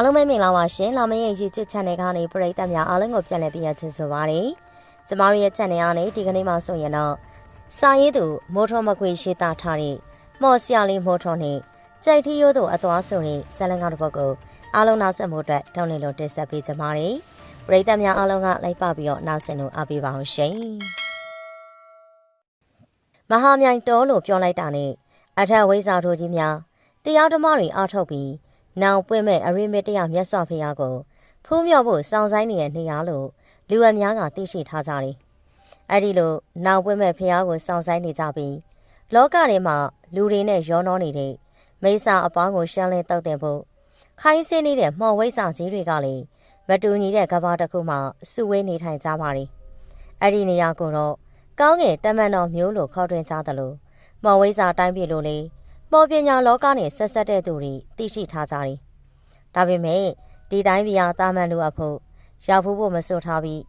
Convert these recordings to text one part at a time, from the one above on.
အားလုံးပဲမင်္ဂလာပါရှင်လာမရဲ့ YouTube Channel ကနေပရိသတ်များအားလုံးကိုပြန်လည်ပြီးရချင်ဆိုပါရစေကျမတို့ရဲ့ Channel ကနေဒီကနေ့မှဆိုရင်တော့စာရေးသူမိုးထောမခွေရှိတာထားတဲ့မော်ဆရာလေးမိုးထောနဲ့ကြိုက်ထီရိုးသူအသွားဆိုတဲ့ဇလန်ကားတစ်ပုဒ်ကိုအားလုံးနောက်ဆက်မှုအတွက်တောင်းလင်းလို့တင်ဆက်ပေးကြပါရစေပရိသတ်များအားလုံးကလိုက်ပါပြီးတော့နောက်ဆက်လို့အားပေးပါအောင်ရှင်မဟာမြိုင်တော်လို့ပြောလိုက်တာနဲ့အထက်ဝိဇ္ဇာထိုးကြီးများတရားဓမ္မတွေအားထုတ်ပြီး နောင်ပွင့်မဲ့အရိမစ်တရားမြတ်စွာဘုရားကိုဖူးမြော်ဖို့စောင့်ဆိုင်နေတဲ့နေရာလို့လူအများကသိရှိထားကြတယ်။အဲ့ဒီလိုနောင်ပွင့်မဲ့ဘုရားကိုစောင့်ဆိုင်နေကြပြီးလောကထဲမှာလူတွေနဲ့ရောနှောနေတဲ့မိစ္ဆာအပေါင်းကိုရှမ်းလဲတောက်တင်ဖို့ခိုင်းစင်းနေတဲ့မှော်ဝိဆာကြီးတွေကလည်းမတူညီတဲ့ကဘာတစ်ခုမှစုဝေးနေထိုင်ကြပါတယ်။အဲ့ဒီနေရာကိုတော့ကောင်းငယ်တမန်တော်မျိုးလို့ခေါ်တွင်ကြသလိုမှော်ဝိဆာတိုင်းပြည်လို့လည်း မော်ပညာလောကနဲ့ဆက်ဆက်တဲ့သူတွေသိရှိထားကြတယ်။ဒါပေမဲ့ဒီတိုင်းပြည်ဟာတာမန်လူအဖို့ရောက်ဖို့ဖို့မဆိုထားပြီး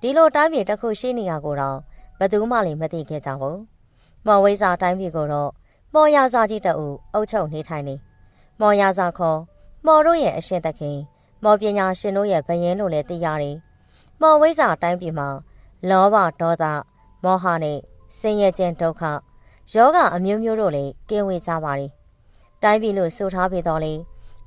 ဒီလိုတိုင်းပြည်တစ်ခုရှိနေရကိုတော့ဘယ်သူမှလည်းမသိခဲ့ကြဘူး။မော်ဝိဇာတိုင်းပြည်ကိုတော့မော်ရစာကြီးတအုပ်အုပ်ချုပ်နေထိုင်နေ။မော်ရစာခေါ်မော်တို့ရဲ့အရှင်သခင်မော်ပညာရှင်တို့ရဲ့ဘယင်းလို့လည်းသိရတယ်။မော်ဝိဇာတိုင်းပြည်မှာလောဘဒေါသမောဟနဲ့ဆင်းရဲခြင်းဒုက္ခ ယောဂအမျိုးမျိုးတို့လည်းကင်းဝေးကြပါလေ။တိုင်းပြည်လို့ဆိုထားပြီးတော့လေ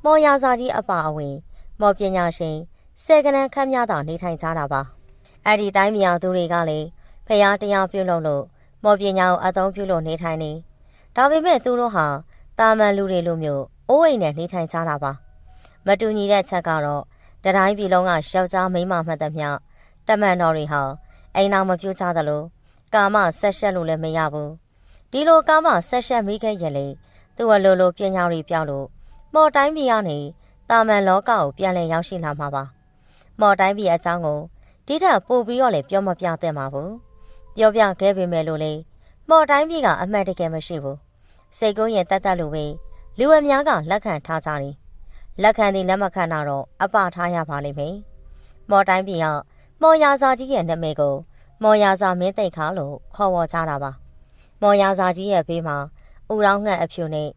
မော်ရာစာကြီးအပါအဝင် မော်ပညာရှင်စေကလန်ခမ်းများသာနေထိုင်ကြတာပါ။အဲ့ဒီတိုင်းမြောင်သူတွေကလည်းဖျားတရားပြုလုပ်လို့မော်ပညာကိုအသုံးပြုလို့နေထိုင်နေ။ဒါပေမဲ့သူတို့ဟာတာမန်လူတွေလိုမျိုးအိုးအိမ်နဲ့နေထိုင်ကြတာပါ။မတူညီတဲ့ချက်ကတော့တတိုင်းပြည်လုံးကယောက်ျားမိန်းမမှတ်သမျှတမန်တော်တွေဟာအိမ်အောင်မပြူကြသလိုကာမဆက်ရှက်လို့လည်းမရဘူး။ ဒီလိုကားမှဆက်ရှက်မိခဲ့ရင်လေသူ့အလိုလိုပညာတွေပြောင်းလို့မော်တိုင်းပြည်ကနေတာမန်လောကကိုပြန်လည်ရောက်ရှိလာမှာပါမော်တိုင်းပြည်အကြောင်းကိုဒီထက်ပိုပြီးတော့လည်းပြောမပြသင့်ပါဘူးပြောပြခဲ့ပေမဲ့လို့လေမော်တိုင်းပြည်ကအမှတ်တကယ်မရှိဘူးစိတ်ကူးရင်တတ်တတ်လို့ပဲလူအများကလက်ခံထားကြတယ်လက်ခံသည်လက်မခံတော့အပထားရပါလိမ့်မယ်မော်တိုင်းပြည်ကမော်ရာဇာကြီးရဲ့နာမည်ကိုမော်ရာဇာမင်းသိတ်ခါလို့ခေါ်ဝေါ်ကြတာပါ မော်ရာစာကြီးရဲ့ဘေးမှာဥရောင်းငှက်အဖြူနဲ့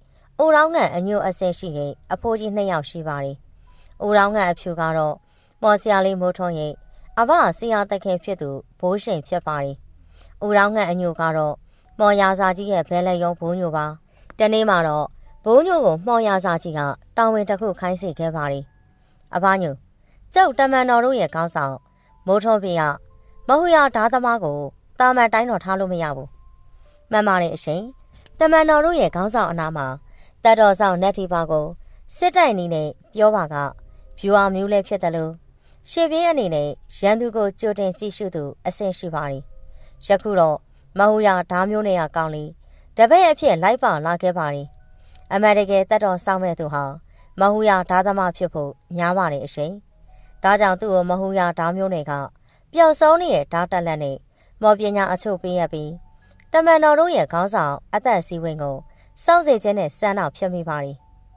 ဥရောင်းငှက်အညို့အဆင်ရှိတဲ့အဖိုးကြီးနှစ်ယောက်ရှိပါတယ်။ဥရောင်းငှက်အဖြူကတော့မော်ဆရာလေးမိုးထွန်းရဲ့အဘဆရာတခင်ဖြစ်သူဘိုးရှင်ဖြစ်ပါတယ်။ဥရောင်းငှက်အညို့ကတော့မော်ရာစာကြီးရဲ့ဘဲလက်ယုံဘိုးညိုပါ။တနေ့မှာတော့ဘိုးညိုကိုမော်ရာစာကြီးကတာဝန်တစ်ခုခိုင်းစီခဲ့ပါတယ်။အဘညိုကျုပ်တမန်တော်တို့ရဲ့ကောင်းဆောင်မိုးထွန်းဖေကမဟုတ်ရဓာသမားကိုတာမန်တိုင်းတော်ထားလို့မရဘူး မှန်ပါတယ်အရှင်တမန်တော်တို့ရဲ့ခေါင်းဆောင်အနာမှာတတ်တော်ဆောင်နတ်တီပါကိုစစ်တိုင်နေနဲ့ပြောပါကဖြူအောင်မျိုးလည်းဖြစ်တယ်လို့ရှေ့ပြေးအနေနဲ့ရန်သူကိုကြိုတင်ကြည့်ရှုသူအဆင့်ရှိပါသည်ယခုတော့မဟုရဓာမျိုးနဲ့ကကောင်းလေတပည့်အဖြစ်လိုက်ပါလာခဲ့ပါသည်အမေရိကန်တတ်တော်ဆောင်မဲ့သူဟာမဟုရဓာသမားဖြစ်ဖို့များပါတယ်အရှင်ဒါကြောင့်သူ့ကိုမဟုရဓာမျိုးတွေကပျောက်ဆုံးနေတဲ့ဓာတက်လက်နဲ့မော်ပညာအချုပ်ပေးရပြီး တမန်တော်တို့ရဲ့ခေါင်းဆောင်အသက်စည်းဝင်းကိုစောင့်စေခြင်းနဲ့စမ်းတော့ဖြစ်မိပါသည်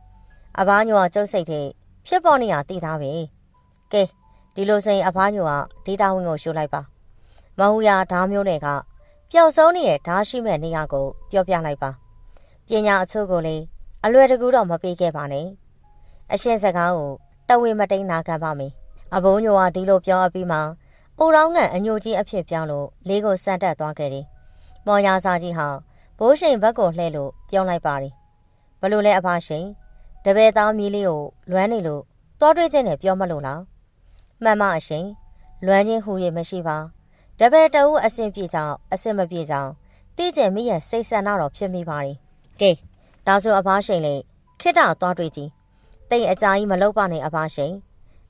။အဘညိုကကျုပ်စိတ်ထဲဖြစ်ပေါ်နေတာသိသားပဲ။ကဲဒီလိုဆိုရင်အဘညိုကဒေတာဝင်ကိုရှိုးလိုက်ပါ။မဟုရဓာမျိုးတွေကပျောက်ဆုံးနေတဲ့ဓာရှိမဲ့နေရာကိုပြောပြလိုက်ပါ။ပညာအချို့ကိုလည်းအလွယ်တကူတော့မပေးခဲ့ပါနဲ့။အရှင်စကားကိုတဝေမတိန်နာခံပါမယ်။အဘိုးညိုကဒီလိုပြောအပြီးမှာအိုရောင်းငံအညိုကြီးအဖြစ်ပြောင်းလို့လေးကိုစမ်းတက်သွားခဲ့တယ် မော်ယာစာကြီးဟာဘိုးရှိန်ဘက်ကိုလှဲ့လို့ပြောလိုက်ပါတယ်ဘလို့လဲအဖရှိန်တပည့်သားမီးလေးကိုလွမ်းနေလို့တွားတွေ့ခြင်းနဲ့ပြောမလို့လားမှန်မအရှင်လွမ်းခြင်းဟူ၍မရှိပါတပည့်တအုပ်အဆင်ပြေကြောင်အဆင်မပြေကြောင်တိကျမိရဲ့စိတ်ဆန္ဒတော့ဖြစ်မိပါတယ်ကဲဒါဆိုအဖရှိန်လေခိတ္တသွားတွေ့ကြည့်တိတ်အကြာကြီးမလုပ်ပါနဲ့အဖရှိန်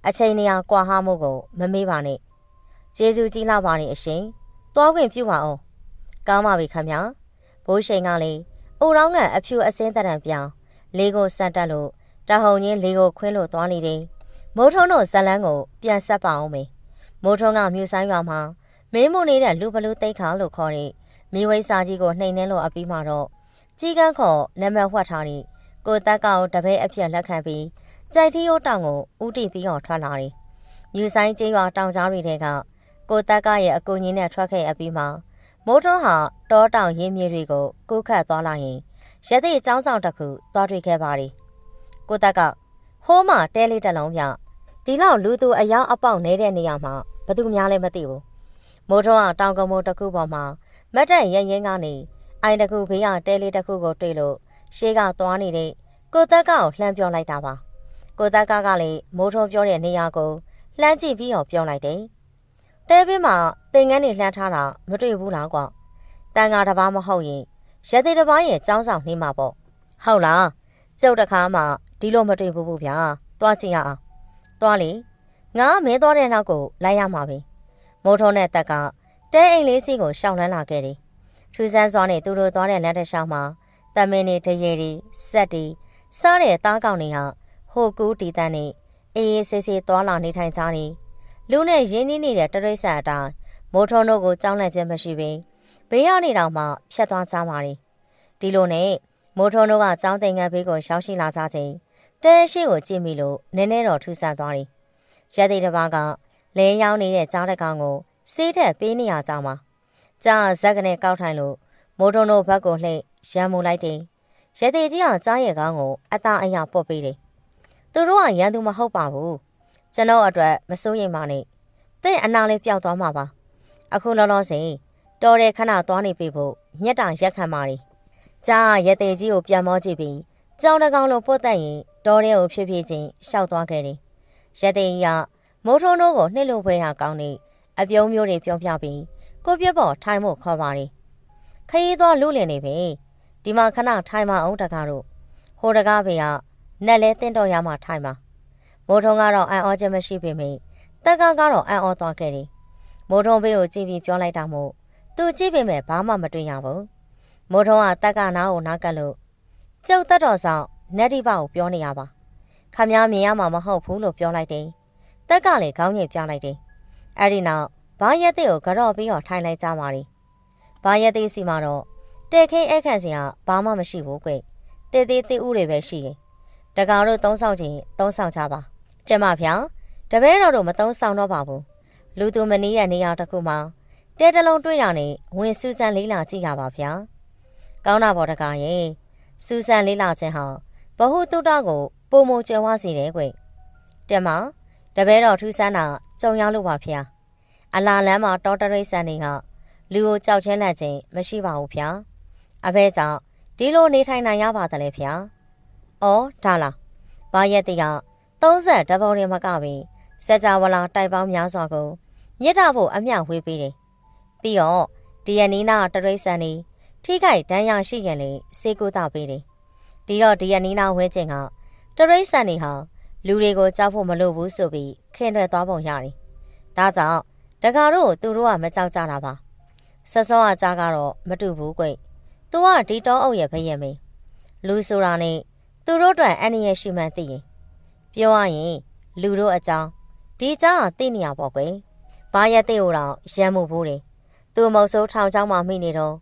အချိန်နေရာကွာဟမှုကိုမမေးပါနဲ့ကျေးဇူးကြီးလာပါနဲ့အရှင်သွားခွင့်ပြုပါအောင် ကောင်းပါပြီခင်ဗျာဘိုးရှိန်ကလည်းအိုရောင်းကအဖြူအစင်းတရံပြောင်းလေးကိုစက်တက်လို့တဟုန်ချင်းလေးကိုခွင်းလို့သွားနေတယ်မိုးထုံးတို့ဇလန်းကိုပြန်ဆက်ပါအောင်မေမိုးထုံးကမြူဆိုင်ရွာမှာမင်းမနေတဲ့လူဘလူတိတ်ခါလို့ခေါ်တဲ့မိဝိစာကြီးကိုနှိမ်နှင်းလို့အပြီးမှာတော့ကြီးကန်းခေါ်နံပါတ်ဝှက်ထားတဲ့ကိုတက်ကောင်တပည့်အဖြစ်လက်ခံပြီးကြိုက်ထီးရိုးတောင်ကိုဥတီပြီးအောင်ထွက်လာတယ်မြူဆိုင်ကျေးရွာတောင်ကြားတွေကကိုတက်ကရဲ့အကူကြီးနဲ့ထွက်ခဲ့အပြီးမှာ မိုးထွန်းဟာတောတောင်ရင်းမြေတွေကိုကူးခတ်သွားလာရင်ရသည့်အကြောင်းဆောင်တစ်ခုသွားတွေ့ခဲ့ပါသည်ကိုတက်ကဟဟိုးမှာတဲလေးတစ်လုံးပြဒီလောက်လူသူအယောင်အပေါက်နေတဲ့နေရာမှာဘသူများလည်းမသိဘူးမိုးထုံးကတောင်ကမိုးတစ်ခုပေါ်မှာမတ်တက်ရင်ရင်ကနေအိုင်တစ်ခုဘေးကတဲလေးတစ်ခုကိုတွေ့လို့ရှေးကသွားနေတဲ့ကိုတက်ကကိုလှမ်းပြောလိုက်တာပါကိုတက်ကကလည်းမိုးထုံးပြောတဲ့နေရာကိုလှမ်းကြည့်ပြီးတော့ပြောလိုက်တယ် တဲဘေးမှာသင်ငန်းတွေလှမ်းထားတာမတွေ့ဘူးလားကွာတန်ဃာတစ်ပါးမဟုတ်ရင်ရသေးတစ်ပါးရဲ့ចောင်းဆောင်နှင်းမှာပေါ့ဟုတ်လားကျုပ်တခါမှဒီလိုမတွေ့ဘူးဘူးဗျာတွားကြည့်ရအောင်တွားလေငါမဲသွားတဲ့နောက်ကိုလိုက်ရမှာပဲမိုးထုံးတဲ့တက်ကတဲအိမ်လေးစီကိုရှောင်လန်းလာခဲ့တယ်ထူးဆန်းစွာနဲ့သူတို့သွားတဲ့လမ်းတစ်လျှောက်မှာတမင်းနေတရေတွေစက်တွေစားတဲ့သားကောင်တွေဟာဟိုကူးတီတန်းနဲ့အေးအေးဆေးဆေးသွားလာနေထိုင်ကြတယ် လူနဲ့ရင်းနှီးနေတဲ့တရိษံအတိုင်းမိုးထုံးတို့ကိုကြောင်းလိုက်ခြင်းမရှိဘဲဘေးရနေတော့မှဖြတ်သွားကြပါတယ်ဒီလိုနဲ့မိုးထုံးတို့ကကြောင်းတင်ငန်းဘေးကိုရောက်ရှိလာကြချိန်တဲရှိကိုကြည့်မိလို့နည်းနည်းတော့ထူဆန်းသွားတယ်ရက်သေးတစ်ပါးကလဲရောက်နေတဲ့ကြားတကောင်ကိုစေးထက်ပေးနေရကြမှာကြားဇက်ကနေကောက်ထိုင်လို့မိုးထုံးတို့ဘက်ကိုလှည့်ရမ်းမူလိုက်တယ်ရက်သေးကြီးကကြားရဲ့ကောင်းကိုအသားအယပုတ်ပေးတယ်သူတို့ကရန်သူမဟုတ်ပါဘူး ကျွန်တော်အတွက်မစိုးရိမ်ပါနဲ့တဲ့အနာလေးပျောက်သွားမှာပါအခုလောလောဆယ်တော်တဲ့ခဏသွားနေပြီဖို့မျက်တောင်ရက်ခံပါလေကြားရက်သေးကြီးကိုပြန်မောကြည့်ပြီးကြောင်တကောင်လိုပုတ်တက်ရင်တော်တဲ့ကိုဖြည်းဖြည်းချင်းရှောက်သွားခဲ့တယ်ရက်သေးကြီးကမိုးထုံးတို့ကိုနှိမ့်လို့ဖွဲရကောင်းနေအပြုံးမျိုးတွေပြုံးပြပြီးကိုပြက်ပေါ်ထိုင်ဖို့ခေါ်ပါလေခရီးသွားလူလင်နေပြီဒီမှာခဏထိုင်မအောင်တကားတို့ဟိုတကားဖေကနက်လဲတင်းတော်ရမှထိုင်ပါ မိုးထုံးကတော့အံ့ဩခြင်းမရှိပေမယ့်တက်ကားကတော့အံ့ဩသွားခဲ့တယ်မိုးထုံးဘေးကိုကြည့်ပြီးပြောလိုက်တာမို့သူကြည့်ပေမဲ့ဘာမှမတွေ့ရဘူးမိုးထုံးကတက်ကနားကိုနားကပ်လို့ကျုပ်တက်တော်ဆောင်နက်ဒီပါကိုပြောနေရပါခမည်းမြင်ရမှာမဟုတ်ဘူးလို့ပြောလိုက်တယ်တက်ကလည်းခေါင်းညိတ်ပြလိုက်တယ်အဲ့ဒီနောက်ဘာရက်တဲ့ကိုကြော့ပြီးတော့ထိုင်လိုက်ကြပါလိဘာရက်တဲ့စီမှာတော့တဲ့ခင်းအခန့်စင်ကဘာမှမရှိဘူးကွတဲသေးသေးဥတွေပဲရှိရင်တကောင်တို့သုံးဆောင်ချင်းသုံးဆောင်ကြပါ တဲ့မဖေတပည့်တော်တို့မသုံးဆောင်တော့ပါဘူးလူသူမနီးရဲ့နေရာတစ်ခုမှာတဲတလုံးတွေ့တာနဲ့ဝင်စူးစမ်းလေးလာကြည့်ရပါဗျာကောင်းတာပေါ်တကားရဲ့စူးစမ်းလေးလာခြင်းဟာဘဟုတုတကိုပုံမကျွမ်းဝစီတယ်ကွတဲ့မတပည့်တော်ထူးဆန်းတာကြုံရလို့ပါဗျာအလာလန်းမှာတော်တရိတ်ဆန်တွေကလူကိုကြောက်ချင်းလက်ချင်းမရှိပါဘူးဗျာအဖေကြောင့်ဒီလိုနေထိုင်နိုင်ရပါတယ်လေဗျာ။အော်ဒါလား။ဘာရက်တီက 30တဘော်ရင်မကပြီစကြဝဠာတိုက်ပေါင်းများစွာကိုမြစ်တာဖို့အမျှဝေးပေးတယ်။ပြီးတော့ဒီယနီနာတရိတ်ဆန်နေထိခိုက်ဒဏ်ရာရှိရင်လေစေကူတာပေးတယ်။ဒီတော့ဒီယနီနာဝဲချင်းကတရိတ်ဆန်နေဟာလူတွေကိုကြောက်ဖို့မလိုဘူးဆိုပြီးခင်ထွက်သွားပုံရတယ်။ဒါကြောင့်တကာတို့သူတို့ကမကြောက်ကြတာပါ။ဆက်စောအကြားကတော့မတူဘူးကွ။ तू ကဒီတော့အုပ်ရဲ့ဖရဲ့မင်းလူဆိုတာနဲ့သူတို့အတွက်အန္တရာယ်ရှိမှန်းသိရင် ပြောရရင် လူတို့အကြောင်းဒီအကြောင်းကသိနေရပေါ့ကွယ်။ဘာရက်သိကိုတော့ရမ်းမှုဘူးတယ်။သူမုတ်ဆိုးထောင်ချောင်းမှမိနေတော့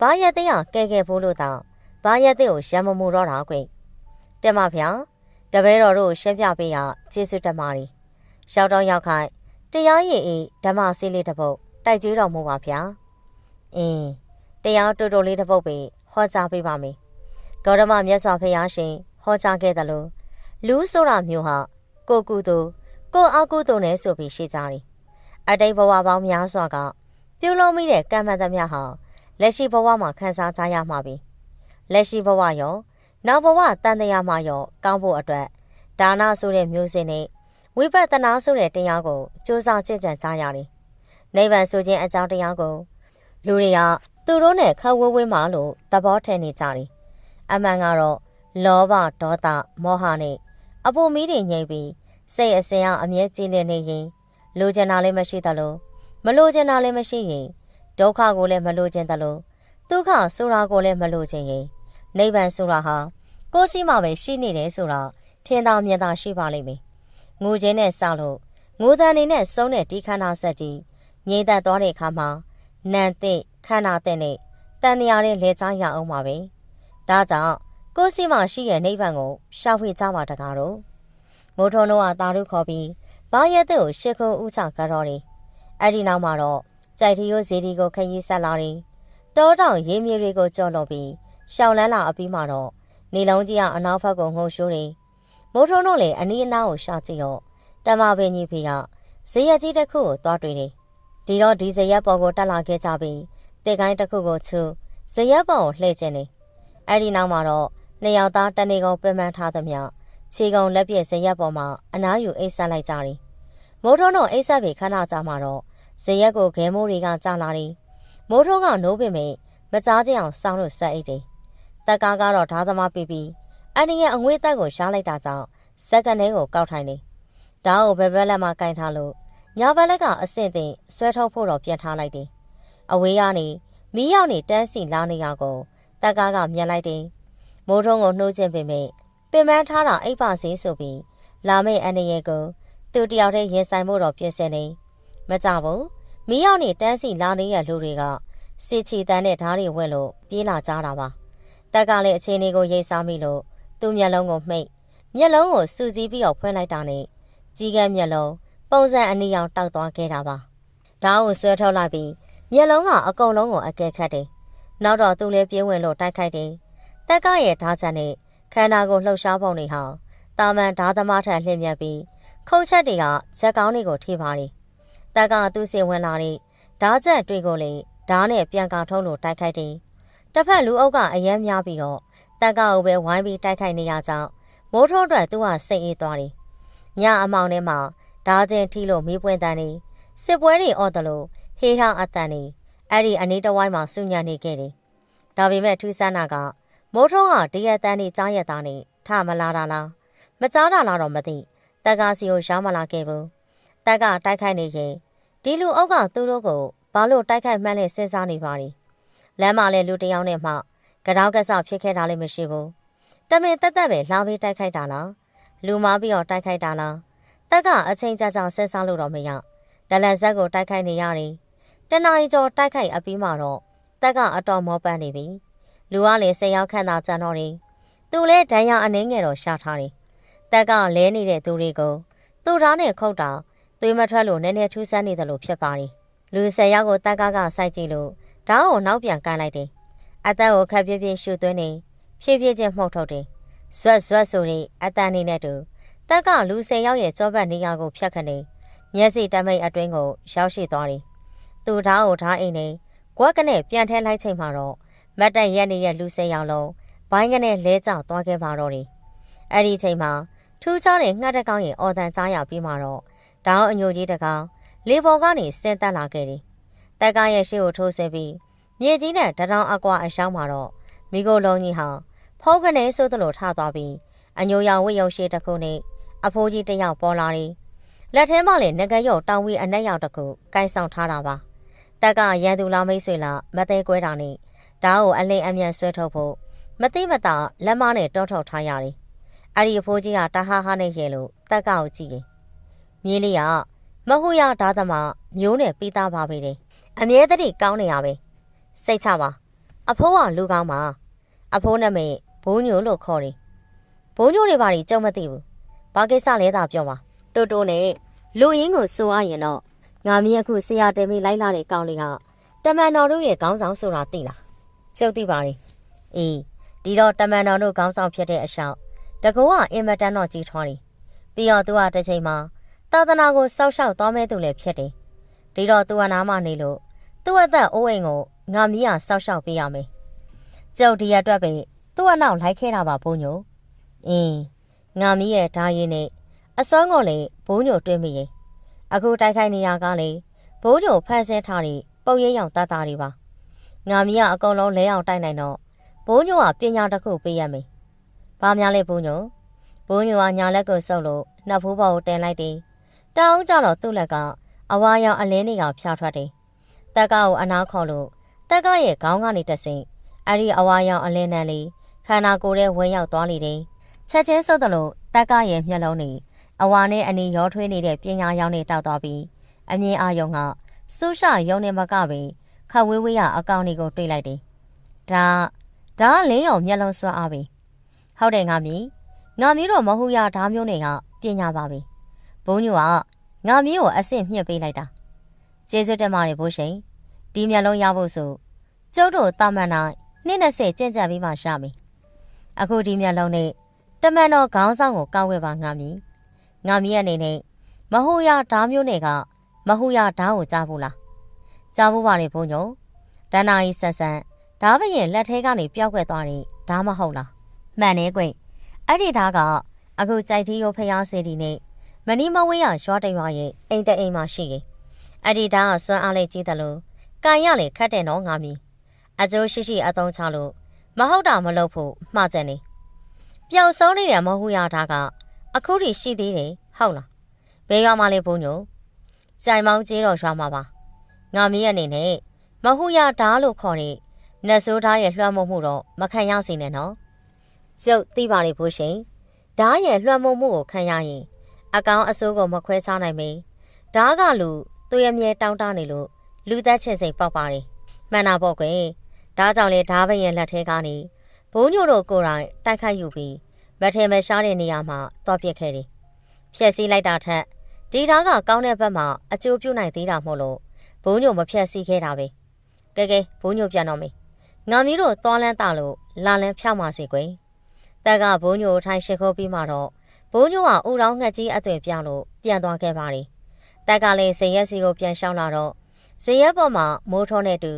ဘာရက်သိကကဲကဲဖို့လို့တော့ဘာရက်သိကိုရမ်းမမှုတော့တာကွယ်။တက်မဖေ။တပည့်တော်တို့ရှင်းပြပေးရကျေးဇူးတက်ပါရီ။ရောက်တော့ရောက်ခိုင်တရားရည်အေးဓမ္မစီးလေးတစ်ပုတ်တိုက်ကျွေးတော်မူပါဗျာ။အင်းတရားတူတူလေးတစ်ပုတ်ပဲဟောကြားပေးပါမယ်။ဂေါရမမြတ်စွာဘုရားရှင်ဟောကြားခဲ့တယ်လို့ လူဆိုတာမျိုးဟာကိုကုသူကိုအောက်ကုသူနဲ့ဆိုပြီးရှိကြတယ်။အတိတ်ဘဝပေါင်းများစွာကပြုလုပ်မိတဲ့ကံမှန်သမျှဟာလက်ရှိဘဝမှာခံစားကြရမှာပြီ။လက်ရှိဘဝရောနောက်ဘဝတန်တရားမှာရောကောင်းဖို့အတွက်ဒါနဆိုတဲ့မျိုးစင်နဲ့ဝိပဿနာဆိုတဲ့တရားကိုစူးစမ်းကြင်ကြံကြရတယ်။နိဗ္ဗာန်ဆိုခြင်းအကြောင်းတရားကိုလူတွေကသူတို့နဲ့ခဝဝဲမှလို့သဘောထည့်နေကြတယ်။အမှန်ကတော့လောဘဒေါသမောဟနဲ့ အပူမီးတွေငြိမ့်ပြီးစိတ်အစဉ်အောင်အမြဲကြည်လည်နေရင်လိုချင်တာလည်းမရှိသလိုမလိုချင်တာလည်းမရှိရင်ဒုက္ခကိုလည်းမလိုချင်သလိုဒုက္ခဆိုတာကိုလည်းမလိုချင်ရင်နိဗ္ဗာန်ဆိုတာဟာကိုယ်စီမှာပဲရှိနေတယ်ဆိုတာထင်သာမြင်သာရှိပါလိမ့်မယ်။ငိုခြင်းနဲ့စလို့ငိုတန်နေနဲ့စုံတဲ့ဒီခန္ဓာဆက်ကြီးငြိမ့်သက်သွားတဲ့အခါမှာနံသိခန္ဓာတဲ့နဲ့တန်တရားနဲ့လဲချရအောင်ပါပဲ။ဒါကြောင့် ကိုယ်စီမှာရှိတဲ့နိဗ္ဗာန်ကိုရှာဖွေကြပါတကားတော့မိုးထုံတို့ကတာရုခေါ်ပြီးဘာရက်တဲ့ကိုရှ िख ုံဥချကြတော့တယ်အဲ့ဒီနောက်မှာတော့ကြိုက်ထီရိုးဇီဒီကိုခရီးဆက်လာတယ်တောတောင်ရေးမြေတွေကိုကြော်လွန်ပြီးရှောင်းလန်းလာအပြီးမှာတော့နေလုံးကြီးကအနောက်ဘက်ကိုငုံရှိုးတယ်မမိုးထုံးတို့လည်းအနီးအနားကိုရှာကြည့်တော့တမပင်ကြီးဖေကဇေယျကြီးတစ်ခုကိုသွားတွေ့တယ်ဒီတော့ဒီဇေယျပေါ်ကိုတက်လာခဲ့ကြပြီးတစ်ကိုင်းတစ်ခုကိုချူဇေယျပေါ်ကိုလှည့်ခြင်းနေအဲ့ဒီနောက်မှာတော့ နှစ်ယောက်သားတနေကုန်ပင်ပန်းထားသမျှခြေကုံလက်ပြည့်ဇေယျပေါ်မှာအနားယူအိတ်ဆက်လိုက်ကြတယ်မိုးထုံးတို့အိတ်ဆက်ပြီးခဏကြာမှတော့ဇေယျကိုဂဲမိုးတွေကကြာလာတယ်မိုးထုံးကနိုးပင်မေမကြားကြအောင်စောင်းလို့ဆက်အိတ်တယ်တက်ကားကတော့ဓာသမားပြီးပြီးအန်ဒီရဲ့အငွေးတက်ကိုရှားလိုက်တာကြောင့်စက္ကန့်လေးကိုကောက်ထိုင်နေဓာတ်ကိုဘယ်ဘက်လက်မှကင်ထားလို့ညာဘက်လက်ကအဆင့်သိဆွဲထုတ်ဖို့တော့ပြန်ထားလိုက်တယ်အဝေးကနေမီးရောက်နေတန်းစီလာနေရကိုတက်ကားကမြင်လိုက်တယ် မိုးထုံးကိုနှိုးခြင်းပင်မေပင်ပန်းထားတာအိပ်ပါစေဆိုပြီးလာမယ့်အန်ဒီရဲ့ကိုသူတယောက်တည်းရင်ဆိုင်ဖို့တော့ပြင်ဆင်နေမကြဘူးမီးရောက်နေတန်းစီလာနေရလူတွေကစစ်ချီတန်းနဲ့ဓားတွေဝက်လို့ပြေးလာကြတာပါတက်ကလည်းအခြေအနေကိုရိပ်စားမိလို့သူ့မျက်လုံးကိုမှိတ်မျက်လုံးကိုစူးစီးပြီးတော့ဖွင့်လိုက်တာနဲ့ကြီးကဲမျက်လုံးပုံစံအနီရောင်တောက်သွားခဲ့တာပါဓာတ်ကိုဆွဲထုတ်လိုက်ပြီးမျက်လုံးကအကုန်လုံးကိုအကဲခတ်တယ်နောက်တော့သူလည်းပြေးဝင်လို့တိုက်ခိုက်တယ် တက်ကရဲ့ဓာတ်ချက်နဲ့ခန္ဓာကိုလှုပ်ရှားပုံတွေဟာတာမန်ဓာသမားထက်လှည့်မြတ်ပြီးခုတ်ချက်တွေကဇက်ကောင်းတွေကိုထိပါတယ်တက်ကသူ့စီဝင်လာတဲ့ဓာချက်တွေကိုလေဓာနဲ့ပြန်ကာထုံးလို့တိုက်ခိုက်တယ်တစ်ဖက်လူအုပ်ကအယမ်းများပြီးတော့တက်ကကိုပဲဝိုင်းပြီးတိုက်ခိုက်နေရကြောင်းမိုးထိုးအတွက်သူကစိတ်အေးသွားတယ်ညအမောင်ထဲမှာဓာချင်းထိလို့မီးပွင့်တန်းနေစစ်ပွဲတွေအော်တယ်လို့ဟေးဟောင်းအတန်နေအဲ့ဒီအနီးတစ်ဝိုင်းမှာစုညံနေခဲ့တယ်ဒါပေမဲ့ထူးဆန်းတာက မိုးထုံးကတရက်တန်းနေကြားရက်သားနေထမလာတာလားမကြားတာလားတော့မသိတက်ကစီကိုရှားမလာခဲ့ဘူးတက်ကတိုက်ခိုက်နေရင်ဒီလူအုပ်ကသူတို့ကိုဘာလို့တိုက်ခိုက်မှန်းလဲစဉ်းစားနေပါလိလမ်းမှာလဲလူတယောက်နဲ့မှကြောက်ကဆောက်ဖြစ်ခဲ့တာလည်းမရှိဘူးတမင်တက်တက်ပဲလာပြီးတိုက်ခိုက်တာလားလူမားပြီးတော့တိုက်ခိုက်တာလားတက်ကအချိန်ကြာကြာစဉ်းစားလို့တော့မရဒလန်ဇက်ကိုတိုက်ခိုက်နေရတယ်တနအီကျော်တိုက်ခိုက်အပြီးမှတော့တက်ကအတော်မောပန်းနေပြီ လူကလည်းစိတ်ရောက်ခန့်တာကြံတော့တယ်သူလဲဒဏ်ရာအနှင်းငယ်တော့ရှာထားတယ်တက်ကလဲနေတဲ့သူတွေကိုသူ့ဓာတ်နဲ့ခုတ်တာသွေးမထွက်လို့နည်းနည်းထူးဆန်းနေတယ်လို့ဖြစ်ပါတယ်လူ၁၀ယောက်ကိုတက်ကကစိုက်ကြည့်လို့ဓာတ်ကိုနောက်ပြန်ကန်လိုက်တယ်အသက်ကိုခက်ပြပြရှူသွင်းနေဖြည်းဖြည်းချင်းမှုတ်ထုတ်တယ်ဇွတ်ဇွတ်ဆိုနေအတန်နေနဲ့တူတက်ကလူ၁၀ယောက်ရဲ့ကြောပတ်နေရာကိုဖြတ်ခနေမျက်စိတမိတ်အတွင်းကိုရောက်ရှိသွားတယ်သူဓာတ်ကိုဓာတ်အိမ်နေကွက်ကနေပြန်ထဲလိုက်ချိန်မှာတော့ မတ်တက်ရက်နေတဲ့လူ၁၀ယောက်လုံးဘိုင်းကနေလဲကျသွားခဲ့ပါတော့တယ်အဲ့ဒီချိန်မှာထူးခြားတဲ့ငှက်တကောင်ရဲ့အော်တန်ကြားရပြီးမှတော့ဒေါင်းအညိုကြီးတကောင်လေပေါ်ကနေဆင်းသက်လာခဲ့တယ်တက်ကရဲ့ရှေ့ကိုထိုးဆင်းပြီးမြေကြီးနဲ့တထောင်အကွာအရှောင်းမှာတော့မိကိုလုံးကြီးဟာဖုံးကနေဆိုသလိုထသွားပြီးအညိုရောင်ဝိရုံရှိတစ်ခုနဲ့အဖိုးကြီးတစ်ယောက်ပေါ်လာတယ်လက်ထဲမှာလည်းငကရုပ်တောင်ဝီအနက်ရောက်တစ်ခုကိုင်းဆောင်ထားတာပါတက်ကရန်သူလာမိတ်ဆွေလာမသေးကွဲတာနဲ့ ဓာတ်ကိုအလင်းအမြန်ဆွဲထုတ်ဖို့မသိမသာလက်မနဲ့တောထုတ်ထားရတယ်အဲ့ဒီအဖိုးကြီးကတဟားဟားနဲ့ရဲလို့တက်ကကိုကြည့်ရင်မြင်းလေးကမဟုတ်ရဓာတ်သမားမျိုးနဲ့ပြီးသားပါပဲတယ်အမြဲတည်းကောင်းနေရပဲစိတ်ချပါအဖိုးကလူကောင်းပါအဖိုးနာမည်ဘိုးညိုလို့ခေါ်တယ်ဘိုးညိုတွေဘာတွေကြုံမသိဘူးဘာကိစ္စလဲသာပြောပါတိုးတိုးနဲ့လူရင်းကိုစိုးရရင်တော့ငါမင်းအခုဆရာတဲမေးလိုက်လာတဲ့ကောင်းလေးကတမန်တော်တို့ရဲ့ခေါင်းဆောင်ဆိုတာသိလား ကျုပ်သိပါတယ်အေးဒီတော့တမန်တော်တို့ခေါင်းဆောင်ဖြစ်တဲ့အရှောင်းတကူကအင်မတန်တော့ကြီးထွားတယ်ပြီးတော့သူကတစ်ချိန်မှာသာသနာကိုစောက်ရှောက်သွားမဲ့သူလည်းဖြစ်တယ်ဒီတော့သူကနားမနေလို့သူ့အသက်အိုးအိမ်ကိုငါမီးရစောက်ရှောက်ပေးရမယ်ကျုပ်ဒီရအတွက်ပဲသူ့အနောက်လိုက်ခဲ့တာပါဘုံညိုအင်းငါမီးရဲ့ဓာရင်းနဲ့အစွမ်းကိုလေဘိုးညိုတွင်းမိရင်အခုတိုက်ခိုက်နေတာကလေဘိုးညိုဖန်ဆင်းထားတဲ့ပုံရိပ်ရောင်တတ်တာတွေပါ ငါမီးကအကုန်လုံးလဲအောင်တိုက်နိုင်တော့ဘိုးညိုကပညာတစ်ခုပေးရမယ်ဘာများလဲဘိုးညိုဘိုးညိုကညာလက်ကိုဆုပ်လို့နှက်ဖိုးပေါ်ကိုတင်လိုက်တယ်တောင်းကြတော့သူ့လက်ကအဝါရောင်အလင်းတွေကဖြာထွက်တယ်တက်ကောက်ကိုအနားခေါ်လို့တက်ကရဲ့ခေါင်းကနေတဆင့်အဲ့ဒီအဝါရောင်အလင်းနံလေးခန္ဓာကိုယ်ထဲဝင်ရောက်သွားနေတယ်ချက်ချင်းဆုပ်တယ်လို့တက်ကရဲ့မျက်လုံးနေအဝါနဲ့အနီရောထွေးနေတဲ့ပညာရောင်နေတောက်သွားပြီးအမြင်အာယုံကစူးရှယုံနေမကပင် ခဝေးဝေးရအကောင်လေးကိုတွေးလိုက်တယ်ဒါဒါလင်းရောင်မျက်လုံးစွမ်းအားပဲဟုတ်တယ်ငါမီငါမီတော့မဟုတ်ရဓာမျိုးတွေကပညာပါပဲဘုန်းကြီးကငါမီကိုအဆင့်မြှင့်ပေးလိုက်တာကျေးဇူးတင်ပါတယ်ဘိုးရှင်ဒီမျက်လုံးရဖို့ဆိုကျုပ်တို့တာမန်နိုင်နှစ်20ကျင့်ကြံပြီးမှရှာမယ်အခုဒီမျက်လုံးနဲ့တမန်တော်ခေါင်းဆောင်ကိုကောက်ဝဲပါငါမည်ငါမည်အနေနဲ့မဟူရဓာမျိုးနဲ့ကမဟူရဓာကိုကြားဘူးလား ကြားဘူးပါလေဘုံညုံဒဏ္ဍာကြီးဆက်ဆန်ဓာဘရင်လက်ထဲကနေပျောက်ကွယ်သွားတယ်ဓာမဟုတ်လားမှန်နေကွအဲ့ဒီဓာကအခုကြိုက်တီကိုဖျားစေတီနဲ့မနီမဝင်းရရွာတရွာရဲ့အိမ်တအိမ်မှာရှိရင်အဲ့ဒီဓာကစွမ်းအားလေးကြီးတယ်လို့ကန်ရလေခတ်တယ်နော်ငါမီအကျိုးရှိရှိအသုံးချလို့မဟုတ်တာမလုပ်ဖို့မှားကြနေပျောက်ဆုံးနေတဲ့မဟုတ်ရဓာကအခုထိရှိသေးတယ်ဟုတ်လားဘယ်ရွာမှလဲဘုံညိုကြိုင်မောင်းကျေးတော်ရွာမှာပါ ငါမီးအနေနဲ့မဟုတ်ရဓာလို့ခေါ်တဲ့နတ်ဆိုးဓာရဲ့လွှမ်းမိုးမှုတော့မခံရစေနဲ့နော်ကျုပ်သိပါလေဘိုးရှင်ဓာရဲ့လွှမ်းမိုးမှုကိုခံရရင် အကောင်အဆိုးကိုမခွဲခြားနိုင်မင်းဓာကလူသူရမြဲတောင်းတနေလို့လူသက်ချင်စိတ်ပေါက်ပါတယ်မှန်တာပေါ့ကွယ်ဒါကြောင့်လေဓာဘရင်လက်ထဲကနေဘိုးညိုတို့ကိုယ်တိုင်တိုက်ခိုက်ယူပြီးမထဲမရှားတဲ့နေရာမှာတော့ပြစ်ခဲ့တယ်ဖြက်စီးလိုက်တာထက်ဒီဓာကကောင်းတဲ့ဘက်မှာအကျိုးပြုနိုင်သေးတာမို့လို့ ဘိုးညိုမဖြက်စီးခဲ့တာပဲကဲကဲဘိုးညိုပြန်တော့မေငါမီးတို့သွားလန်းတာလို့လာလန်းဖြောက်ပါစေကွယ်တက်ကဘိုးညိုထိုင်ရှိခိုးပြီးမှတော့ဘိုးညိုကဥတော်ငှက်ကြီးအသွင်ပြလို့ပြန်သွားခဲ့ပါတယ်တက်ကလည်းဇင်ရက်စီကိုပြန်ရှောင်းလာတော့ဇင်ရက်ပေါ်မှာမိုးထုံးတဲ့တူ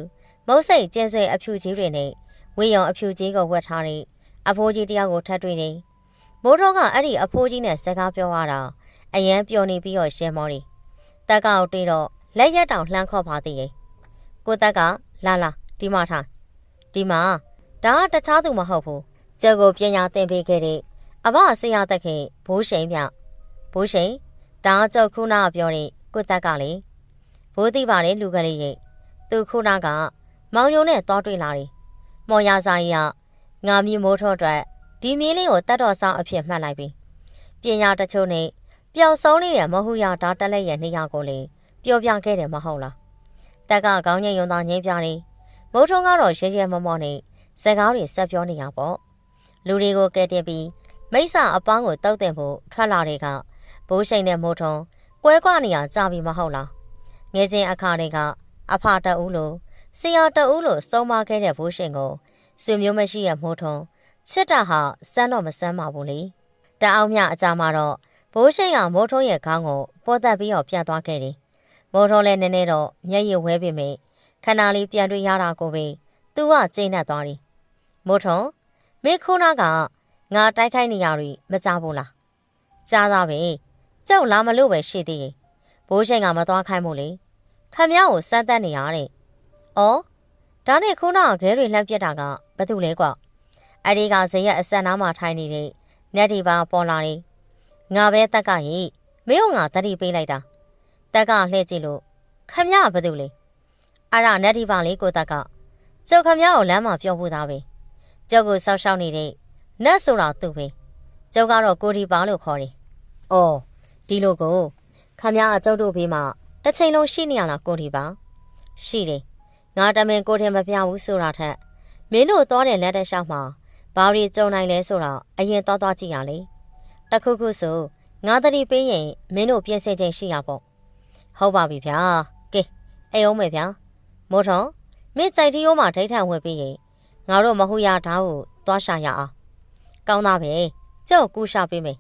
မုတ်စိတ်ကျင်းဆွဲအဖြူကြီးတွေနဲ့ဝေယုံအဖြူကြီးကိုဝတ်ထားတဲ့အဖိုးကြီးတယောက်ကိုထပ်တွေ့နေမိုးထုံးကအဲ့ဒီအဖိုးကြီးနဲ့စကားပြောရတာအရန်ပျော်နေပြီးတော့ရှင်းမော်တယ်တက်ကောက်တွေ့တော့ လက်ရက်တောင်လှမ်းခေါ်ပါသေးတယ်ကိုတက်ကလာလာဒီမှာထားဒီမှာဒါကတခြားသူမဟုတ်ဘူးကျုပ်ကိုပညာသင်ပေးခဲ့တဲ့အဘဆရာတက်ခင်ဘိုးရှိန်ပြဘိုးရှိန်ဒါကကျုပ်ခုနကပြောတဲ့ကိုတက်ကလေဘိုးသိပါတယ်လူကလေးရဲ့သူခုနကမောင်ယုံနဲ့သွားတွေ့လာတယ်မော်ရဆိုင်ကငါမြမိုးထော့အတွက်ဒီမင်းလေးကိုတတ်တော်ဆောင်အဖြစ်မှတ်လိုက်ပြီပညာတချို့နဲ့ပျောက်ဆုံးနေတဲ့မဟုရဓာတက်လက်ရဲ့နေရာကိုလေ ပျော်ပြခဲ့တယ်မဟုတ်လားတက်ကခေါင်းညိတ်ယုံသားငင်းပြနေမိုးထုံးကတော့ရဲရဲမောမောနဲ့စကားတွေဆက်ပြောနေတာပေါ့လူတွေကိုကဲတင်ပြီးမိစ္ဆာအပန်းကိုတုတ်တင်ဖို့ထွက်လာတဲ့ကဘိုးရှိန်တဲ့မိုးထုံးကွဲကွာနေရကြပြီမဟုတ်လားငယ်စဉ်အခါတွေကအဖတအူးလို့ဆရာတအူးလို့စုံမခဲ့တဲ့ဘိုးရှင်ကိုဆွေမျိုးမရှိရမိုးထုံးချစ်တာဟာစမ်းတော့မစမ်းပါဘူးလေတအောင်မြအကြမှာတော့ဘိုးရှိန်ကမိုးထုံးရဲ့ခေါင်းကိုပေါ်သက်ပြီးတော့ပြန်သွားခဲ့တယ် မိုးထုံးလည်းနည်းနည်းတော့မျက်ရည်ဝဲပေမဲ့ခဏလေးပြန်တွေ့ရတာကိုပဲသူကကျိန်းနဲ့သွားတယ်မိုးထုံးမေခုနာကငါတိုက်ခိုက်နေရတွေမကြဘူးလားကြားသားပဲကျုပ်လာမလို့ပဲရှိသေးရဲ့ဘိုးရှင်ကမသွားခိုင်းမို့လေခမည်းကိုစမ်းတက်နေရတဲ့။အော်ဒါနဲ့ခုနကခဲတွေလှမ်းပြက်တာကဘာတူလဲကွာ။အဲ့ဒီကဇေယျအဆက်နားမှာထိုင်နေတဲ့နက်ဒီပါပေါ်လာနေ။ငါပဲတက်ကရေမင်းကငါတတိပေးလိုက်တာ။ တက်ကလှည့်ကြည့်လို့ခမည်းကဘာတူလဲ။အဲ့ဒါနက်ဒီပါလေးကိုတက်ကကျုပ်ခမည်းကိုလမ်းမှာပြောဖို့သားပဲ။ကျုပ်ကိုဆောက်ရှောက်နေတဲ့နတ်ဆိုတာသူပဲ။ကျုပ်ကတော့ကိုဒီပါလို့ခေါ်တယ်။အော်ဒီလိုကိုခမည်းအကျုပ်တို့ဘေးမှာတစ်ချိန်လုံးရှိနေရလားကိုဒီပါရှိတယ်ငါတမင်ကိုထင်မပြဘူးဆိုတာထက်မင်းတို့သွားတဲ့လက်တက်လျှောက်မှာဘာတွေကြုံနိုင်လဲဆိုတော့အရင်သွားသွားကြည့်ရလေတခုခုဆိုငါတတိပေးရင်မင်းတို့ပြင်ဆင်ချိန်ရှိရပေါ့ ဟုတ်ပါပြီဗျာကဲအေးအောင်မယ်ဗျာမိုးထော်မင်းကြိုက်တီးရိုးမှာဒိဋ္ဌံဝင်ပြီးရင်ငါတို့မဟုတ်ရဓာတ်ကိုသွားရှာရအောင်ကောင်းသားပဲကျုပ်ကူရှာပေးမယ်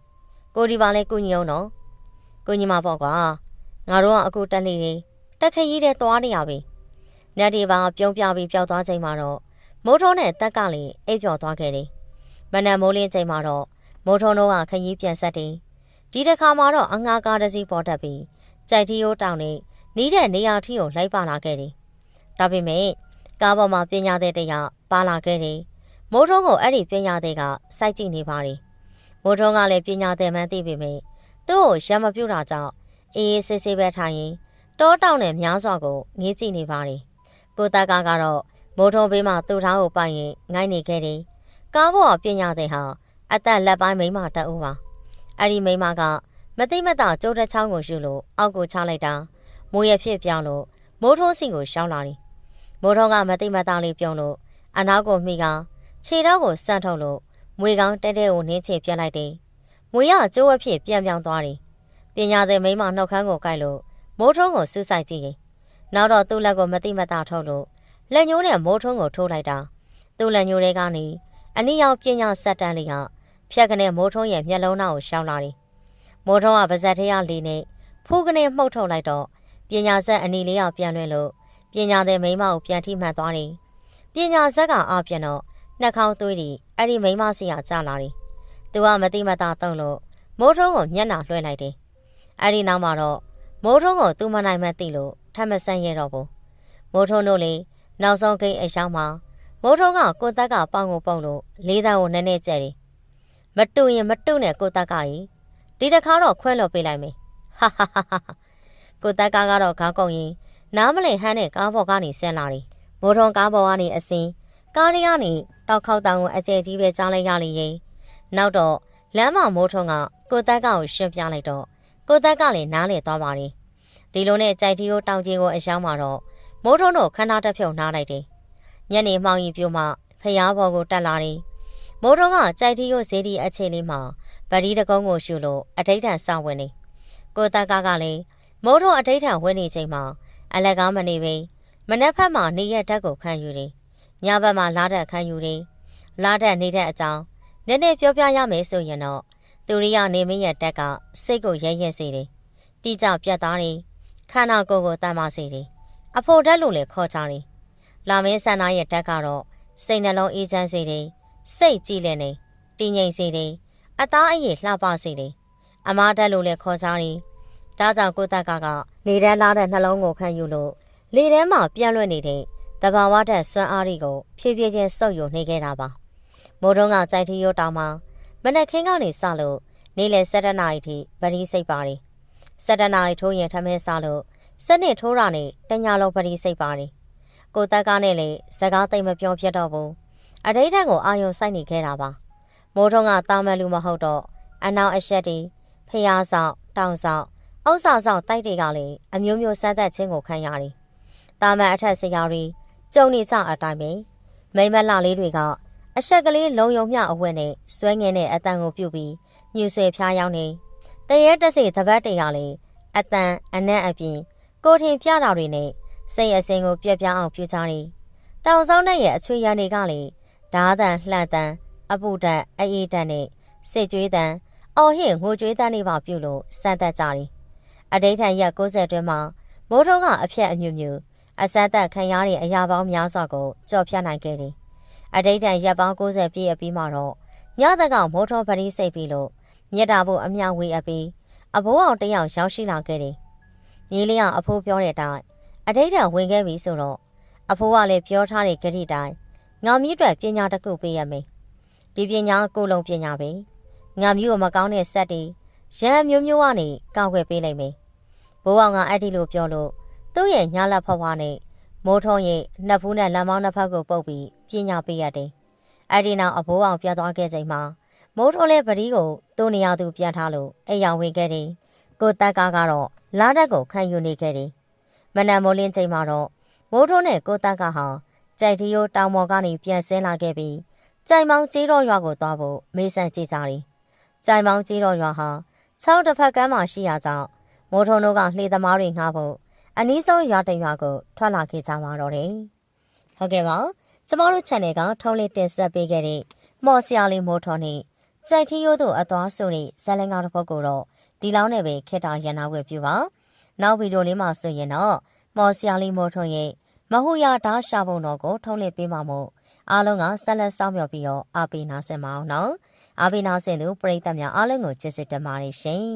ကိုဒီပါလဲကုညီအောင်နော်ကုညီမှာပေါ့ကွာငါတို့ကအခုတက်နေနေတက်ခရီးတဲ့သွားနေရပြီ။နတ်ဒီပါပြုံးပြပြီးပျောက်သွားချိန်မှာတော့မိုးထုံးနဲ့တက်ကလည်းအိပ်ပျော်သွားခဲ့တယ်။မနက်မိုးလင်းချိန်မှာတော့မိုးထုံးတို့ကခရီးပြန်ဆက်တယ်။ဒီတစ်ခါမှာတော့အငှားကားတစ်စီးပေါ်တက်ပြီး ကြိုက်တီယိုးတောင်နဲ့နီးတဲ့နေရာထီကိုလိုက်ပါလာခဲ့တယ်။ဒါပေမဲ့ကားပေါ်မှာပညာတဲ့တရပါလာခဲ့တယ်။မိုးထုံးကိုအဲ့ဒီပညာတဲ့ကစိုက်ကြည့်နေပါတယ်။မိုးထုံးကလည်းပညာတဲ့မှန်းသိပေမဲ့သူ့ကိုရံမပြုတ်တာကြောင့်အေးအေးဆေးဆေးပဲထိုင်ရင်တောတောင်နဲ့များစွာကိုငေးကြည့်နေပါတယ်။ကိုတကားကတော့မိုးထုံးဘေးမှာသူ့ထားကိုပိုင်ရင်ငိုင်းနေခဲ့တယ်။ကားပေါ်ပညာတဲ့ဟာအသက်လက်ပိုင်းမိမတအုပ်ပါ။အဲ့ဒီမိမက မသိမသာကျိုးတဲ့ချောင်းကိုယူလို့အောက်ကိုချလိုက်တာမိုးရဖြစ်ပြောင်းလို့မိုးထုံးစီကိုရှောင်းလာတယ်။မိုးထုံးကမသိမသာလေးပြုံးလို့အနောက်ကိုမိကခြေတော့ကိုစန့်ထုတ်လို့မွေကောင်းတဲတဲကိုနင်းချပြလိုက်တယ်။မွေရကျိုးအဖြစ်ပြန်ပြောင်းသွားတယ်ပညာသည်မိမနှုတ်ခမ်းကိုကိုက်လို့မိုးထုံးကိုစူးစိုက်ကြည့်ရင်နောက်တော့သူ့လက်ကိုမတိမတာထုတ်လို့လက်ညှိုးနဲ့မိုးထုံးကိုထိုးလိုက်တာသူ့လက်ညှိုးတွေကနေအနည်းရောက်ပညာဆက်တန်းလေးကဖြတ်ကနေမိုးထုံးရဲ့မျက်လုံးသားကိုရှောင်းလာတယ် မိုးထုံးကပါဇက်ထဲကလီနဲ့ဖူးကနေမှုတ်ထုတ်လိုက်တော့ပညာဆက်အနီလေးကပြန်လွင်လို့ပညာတဲ့မိန်းမကိုပြန်ထိမှန်သွားတယ်ပညာဆက်ကအောက်ပြန်တော့နှက်ခေါင်းသွေးတွေအဲ့ဒီမိန်းမစီကကျလာတယ်သူကမတိမတာတုံလို့မိုးထုံးကိုမျက်နှာလွှဲလိုက်တယ်အဲ့ဒီနောက်မှာတော့မိုးထုံးကိုသူမနိုင်မှသိလို့ထပ်မဆန်းရတော့ဘူးမိုးထုံးတို့လေနောက်ဆုံးကိန်းအရောက်မှာမိုးထုံးကကိုတက်ကပေါင်ကိုပုံလို့လေးသားကိုနည်းနည်းကြက်တယ်မတူရင်မတူနဲ့ကိုတက်ကကြီး ဒီတစ်ခါတော့ခွဲလို့ပေးလိုက်မယ်ဟာဟာဟာဟာကိုတက်ကကတော့ခေါင်းကုန်ရင်နားမလည်ဟန်းတဲ့ကားပေါ်ကနေဆင်းလာတယ်မိုးထုံးကားပေါ်ကနေအစင်းကားရီကနေတောက်ခေါက်တောင်ကိုအကျယ်ကြီးပဲကြားလိုက်ရလေရင်နောက်တော့လမ်းမမိုးထုံးကကိုတက်ကကိုရှင်းပြလိုက်တော့ကိုတက်ကလည်းနားလေသွားပါတယ်ဒီလိုနဲ့ကြိုက်တီကိုတောင်ကြီးကိုအရောက်မှာတော့မိုးထုံးတို့ခန္ဓာတစ်ဖြုတ်နားလိုက်တယ်ညနေမှောင်ရီပြိုမှဖျားဘော်ကိုတက်လာတယ်မိုးထုံးကကြိုက်တီကိုဈေးဒီအချိန်လေးမှာ ဗတိတကုံးကိုရှုလို့အထိတ်ထန်စောင့်ဝင်နေကိုတက်ကကလည်းမိုးထုံးအထိတ်ထန်ဝင်နေချိန်မှာအလက်ကားမနေပဲမနက်ဖက်မှာနေရက်တက်ကိုခံယူတယ်ညဘက်မှာလားတက်ခံယူတယ်လားတက်နေတဲ့အကြောင်းနည်းနည်းပြောပြရမယ်ဆိုရင်တော့သူရိယနေမင်းရဲ့တက်ကစိတ်ကိုရဲရဲစေတယ်တိကျပြတ်သားတယ်ခန္ဓာကိုယ်ကိုတမ်းမစေတယ်အဖို့တက်လို့လည်းခေါ်ကြတယ်လာမင်းဆန္ဒရဲ့တက်ကတော့စိတ်နှလုံးအေးချမ်းစေတယ်စိတ်ကြည်လင်နေတည်ငြိမ်စေတယ် အသားအရည်လှပစေတယ်အမားတက်လို့လည်းခေါ်ကြတယ်ဒါကြောင့်ကိုတက်ကကနေတန်းလာတဲ့နှလုံးကိုခံယူလို့လေထဲမှာပြန့်လွင့်နေတဲ့တဘာဝတက်စွမ်းအားတွေကိုဖြည်းဖြည်းချင်းစုပ်ယူနေခဲ့တာပါမိုးတုံးကကြိုက်ထီရိုးတောင်မှာမနက်ခင်းကနေစလို့နေ့လယ်7နာရီထိဗတိစိတ်ပါတယ်7နာရီထိုးရင်ထမင်းစားလို့စနစ်ထိုးတာနဲ့တညာလုံးဗတိစိတ်ပါတယ်ကိုတက်ကားနဲ့လေစကားသိမ့်မပြောဖြစ်တော့ဘူးအတိတ်ကိုအာယုံစိုက်နေခဲ့တာပါ မိုးထုံးကတာမန်လူမဟုတ်တော့အနောက်အဆက်တီဖျားဆောင်တောင်ဆောင်အောက်ဆောင်ဆောင်တိုက်တွေကလည်းအမျိုးမျိုးစမ်းသက်ခြင်းကိုခံရတယ်တာမန်အထက်ဆရာတွေကြုံနေကြအတိုင်းပဲမိမလှလေးတွေကအဆက်ကလေးလုံယုံမြအဝတ်နဲ့ဆွဲငင်းတဲ့အတန်ကိုပြုတ်ပြီးညှူဆွေဖျားရောက်နေတရဲတစိသဘတ်တွေကလည်းအတန်အနက်အပြင်ကိုထင်ပြတာတွေနဲ့စိတ်အစင်ကိုပြက်ပြားအောင်ပြုကြတယ်တောင်ဆောင်တဲ့ရဲ့အချွေရံတွေကလည်းဓာတန်လှန်တန် အပူတန်အေးတန်နဲ့စစ်ကြွေးတန်အော်ဟင့်ငိုကြွေးတန်တွေပါပြုလို့စမ်းသက်ကြတယ်အတိတ်ထန်ရက်60အတွင်းမှာမိုးထုံးကအဖြက်အမြူမြူအစမ်းသက်ခံရတဲ့အရာပေါင်းများစွာကိုကြော်ဖြတ်နိုင်ခဲ့တယ်အတိတ်ထန်ရက်ပေါင်း60ပြည့်အပြီးမှာတော့ညတကောင် မိုးထုံးပရိစိတ်ပြီးလို့မြတ်တာဖို့အမြောက်ဝေးအပြီးအဘိုးအောင်တယောက်ရောက်ရှိလာခဲ့တယ်ညီလေးကအဖိုးပြောတဲ့အတိုင်းအတိတ်ထန်ဝင်ခဲ့ပြီဆိုတော့အဖိုးကလည်းပြောထားတဲ့ကြတိတိုင်းငါမြစ်အတွက်ပညာတစ်ခုပေးရမယ် ဒီပညာကိုလုံးပညာပဲငါမျိုးမကောင်းတဲ့စက်တွေရန်မျိုးမျိုးကနေကောက်ွယ်ပေးလိုက်မယ်ဘိုးအောင်ကအဲ့ဒီလိုပြောလို့သူ့ရဲ့ညာလက်ဖွားဖွားနဲ့မိုးထုံးရဲ့နှစ်ဖူးနဲ့လက်မောင်းနှစ်ဖက်ကိုပုတ်ပြီးပညာပေးရတယ်အဲ့ဒီနောက်အဘိုးအောင်ပြသွားခဲ့ချိန်မှာမိုးထုံးလည်းပတိကိုသူ့နေရာသူပြန်ထားလို့အိမ်ရောက်ဝင်ခဲ့တယ်ကိုတက်ကားကတော့လာတက်ကိုခံယူနေခဲ့တယ်မနက်မိုးလင်းချိန်မှာတော့မိုးထုံးနဲ့ကိုတက်ကဟာကြိုက်တီယိုတောင်ပေါ်ကနေပြန်ဆင်းလာခဲ့ပြီး ကြိုင်မောင်ကျေးတော်ရွာကိုသွားဖို့မေးဆန်ကြည့်ကြတယ်။ကြိုင်မောင်ကျေးတော်ရွာဟာချောင်းတစ်ဖက်ကမ်းမှာရှိရာကြောင့်မိုးထုံတို့ကလှေသမားတွေငှားဖို့အနည်းဆုံးရွာတရွာကိုထွက်လာခဲ့ကြပါတော့တယ်။ဟုတ်ကဲ့ပါ။ကျမတို့ channel ကထုံးလေးတင်ဆက်ပေးခဲ့တဲ့မော်ဆရာလေးမိုးထုံနဲ့ကြိုက်တီယိုတို့အသွားဆိုတဲ့ဇလန်ကောင်တစ်ပုဒ်ကိုတော့ဒီလောက်နဲ့ပဲခေတ္တရန်နာဝယ်ပြုပါ။နောက်ဗီဒီယိုလေးမှာဆိုရင်တော့မော်ဆရာလေးမိုးထုံရဲ့မဟုရဓာရှာပုံတော်ကိုထုံးလင်းပေးမှာမို့ အားလုံးကဆက်လက်စောင့်မျှော်ပြီးတော့အားပေးနာဆင်ပါအောင်နော်အားပေးနာဆင်သူပရိသတ်များအားလုံးကိုကျေးဇူးတင်ပါတယ်ရှင်